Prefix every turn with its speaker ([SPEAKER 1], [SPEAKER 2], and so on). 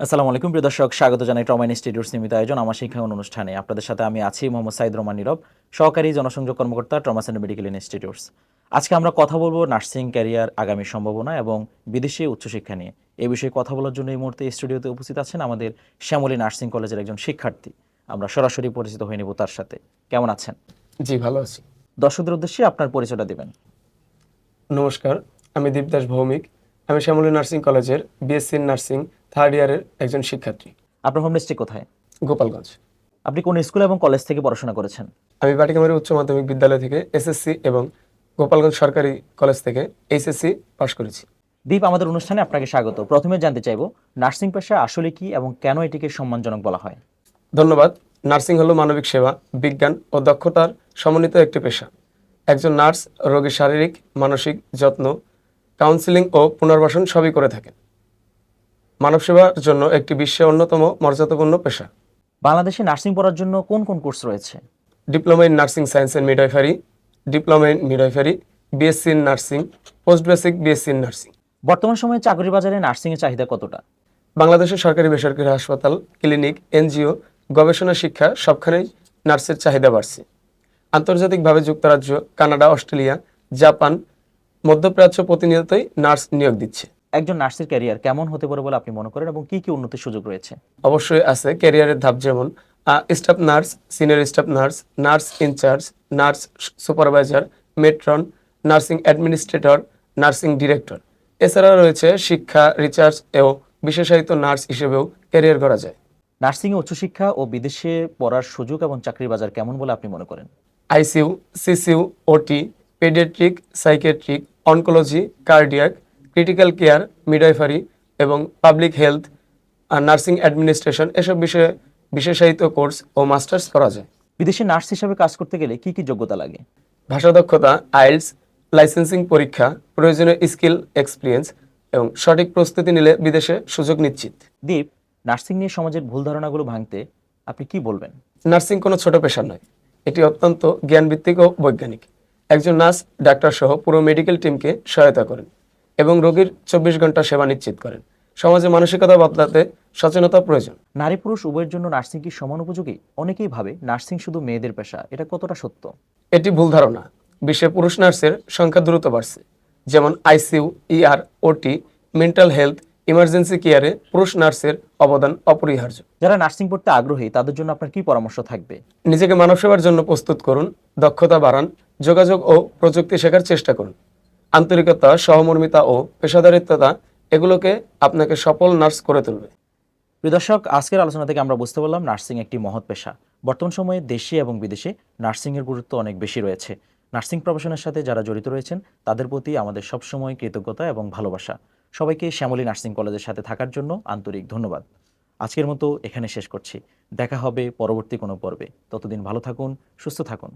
[SPEAKER 1] আসসালামু আলাইকুম প্রিয় দর্শক স্বাগত জানাই ট্রমা ইনস্টিটিউট সীমিত আয়োজন আমার শিক্ষাঙ্গন অনুষ্ঠানে। আপনাদের সাথে আমি আছি মোহাম্মদ সাইদ রহমান নীরব সহকারী জনসংযোগ কর্মকর্তা ট্রমা সেন্টার মেডিকেল ইনস্টিটিউটস আজকে আমরা কথা বলব নার্সিং ক্যারিয়ার আগামী সম্ভাবনা এবং বিদেশি উচ্চশিক্ষা নিয়ে। এ বিষয়ে কথা বলার জন্য এই মুহূর্তে স্টুডিওতে উপস্থিত আছেন আমাদের শ্যামলী নার্সিং কলেজের একজন শিক্ষার্থী। আমরা সরাসরি পরিচিত হয়ে নেব তার সাথে। কেমন আছেন?
[SPEAKER 2] জি ভালো আছি।
[SPEAKER 1] দর্শকদের উদ্দেশ্যে আপনার পরিচয়টা দেবেন।
[SPEAKER 2] নমস্কার আমি দীপদাস ভৌমিক। আমি শ্যামলী নার্সিং কলেজের বিএসসি নার্সিং থার্ড ইয়ারের একজন শিক্ষার্থী।
[SPEAKER 1] আপনার হোম ডিস্ট্রিক্ট কোথায়?
[SPEAKER 2] গোপালগঞ্জ।
[SPEAKER 1] আপনি কোন স্কুল এবং কলেজ থেকে পড়াশোনা করেছেন?
[SPEAKER 2] আমি বাটিকামারি উচ্চ মাধ্যমিক বিদ্যালয় থেকে এসএসসি এবং গোপালগঞ্জ সরকারি কলেজ থেকে এইচএসসি পাশ করেছি।
[SPEAKER 1] দীপ আমাদের অনুষ্ঠানে আপনাকে স্বাগত। প্রথমে জানতে চাইব নার্সিং পেশা আসলে কি এবং কেন এটিকে সম্মানজনক বলা হয়?
[SPEAKER 2] ধন্যবাদ। নার্সিং হলো মানবিক সেবা বিজ্ঞান ও দক্ষতার সমন্বিত একটি পেশা। একজন নার্স রোগীর শারীরিক মানসিক যত্ন কাউন্সিলিং ও পুনর্বাসন সবই করে থাকেন মানব সেবার জন্য একটি বিশ্বের অন্যতম মর্যাদাপূর্ণ পেশা।
[SPEAKER 1] বাংলাদেশে নার্সিং পড়ার জন্য কোন কোন কোর্স রয়েছে?
[SPEAKER 2] Diploma in nursing science and midwifery diploma in midwifery BSc in nursing post basic BSc in nursing.
[SPEAKER 1] বর্তমান সময়ে চাকরি বাজারে নার্সিং এর চাহিদা কতটা?
[SPEAKER 2] বাংলাদেশের সরকারি বেসরকারি হাসপাতাল ক্লিনিক এনজিও গবেষণা শিক্ষা সবখানেই নার্সের চাহিদা বাড়ছে। আন্তর্জাতিকভাবে যুক্তরাজ্য কানাডা অস্ট্রেলিয়া জাপান মধ্যপ্রাচ্য প্রতিনিয়তই নার্স নিয়োগ দিচ্ছে।
[SPEAKER 1] একজন নার্সের ক্যারিয়ার কেমন হতে পারে বলে আপনি মনে করেন এবং কি কি উন্নতির সুযোগ রয়েছে?
[SPEAKER 2] অবশ্যই আছে ক্যারিয়ারের ধাপ যেমন staff nurse senior staff nurse nurse incharge nurse supervisor matron nursing administrator nursing director এছাড়া রয়েছে শিক্ষা রিসার্চ ও বিশেষায়িত নার্স হিসেবেও ক্যারিয়ার করা যায়।
[SPEAKER 1] নার্সিং এ উচ্চশিক্ষা ও বিদেশে পড়ার সুযোগ এবং চাকরির বাজার কেমন বলে আপনি মনে করেন?
[SPEAKER 2] ICU CCU OT paediatric psychiatric oncology cardiac critical care midwifery এবং পাবলিক হেলথ আর নার্সিং অ্যাডমিনিস্ট্রেশন এসব বিষয়ে বিশেষায়িত কোর্স ও মাস্টার্স করা যায়।
[SPEAKER 1] বিদেশে নার্স হিসাবে কাজ করতে গেলে কি কি যোগ্যতা লাগে?
[SPEAKER 2] ভাষা দক্ষতা আইএলস লাইসেন্সিং পরীক্ষা প্রয়োজনীয় স্কিল এক্সপিরিয়েন্স এবং সঠিক প্রস্তুতি নিলে বিদেশে সুযোগ নিশ্চিত।
[SPEAKER 1] দীপ নার্সিং নিয়ে সমাজের ভুল ধারণাগুলো ভাঙতে আপনি কি বলবেন?
[SPEAKER 2] নার্সিং কোনো ছোট পেশা নয় এটি অত্যন্ত জ্ঞানভিত্তিক ও বৈজ্ঞানিক। একজন নার্স ডাক্তার সহ পুরো মেডিকেল টিমকে সহায়তা করেন। এবং রোগীর চব্বিশ ঘণ্টা সেবা নিশ্চিত করেন। সমাজে মানসিকতা বদলাতে সচেতনতা প্রয়োজন।
[SPEAKER 1] নারী পুরুষ উভয়ের জন্য নার্সিং কি সমান উপযোগী? অনেকেই ভাবে নার্সিং শুধু মেয়েদের পেশা এটা কতটা সত্য?
[SPEAKER 2] এটি ভুল ধারণা। বিশ্বে পুরুষ নার্সের সংখ্যা দ্রুত বাড়ছে। যেমন ICU ER OT mental health emergency কেয়ারে পুরুষ নার্সের অবদান অপরিহার্য।
[SPEAKER 1] যারা নার্সিং পড়তে আগ্রহী তাদের জন্য আপনার কি পরামর্শ থাকবে?
[SPEAKER 2] নিজেকে মানব সেবার জন্য প্রস্তুত করুন দক্ষতা বাড়ান যোগাযোগ ও প্রযুক্তি শেখার চেষ্টা করুন। আন্তরিকতা, সহমর্মিতা ও পেশাদারিত্বতা এগুলোকে আপনাকে সফল নার্স করে তুলবে।
[SPEAKER 1] দর্শক, আজকের আলোচনা থেকে আমরা বুঝতে পারলাম নার্সিং একটি মহৎ পেশা। বর্তমান সময়ে দেশে এবং বিদেশে নার্সিংয়ের গুরুত্ব অনেক বেশি রয়েছে। নার্সিং প্রফেশনের সাথে যারা জড়িত রয়েছেন, তাদের প্রতি আমাদের সবসময় কৃতজ্ঞতা এবং ভালোবাসা। সবাইকে শ্যামলী নার্সিং কলেজের সাথে থাকার জন্য আন্তরিক ধন্যবাদ। আজকের মতো এখানে শেষ করছি। দেখা হবে পরবর্তী কোনো পর্বে। ততদিন ভালো থাকুন, সুস্থ থাকুন।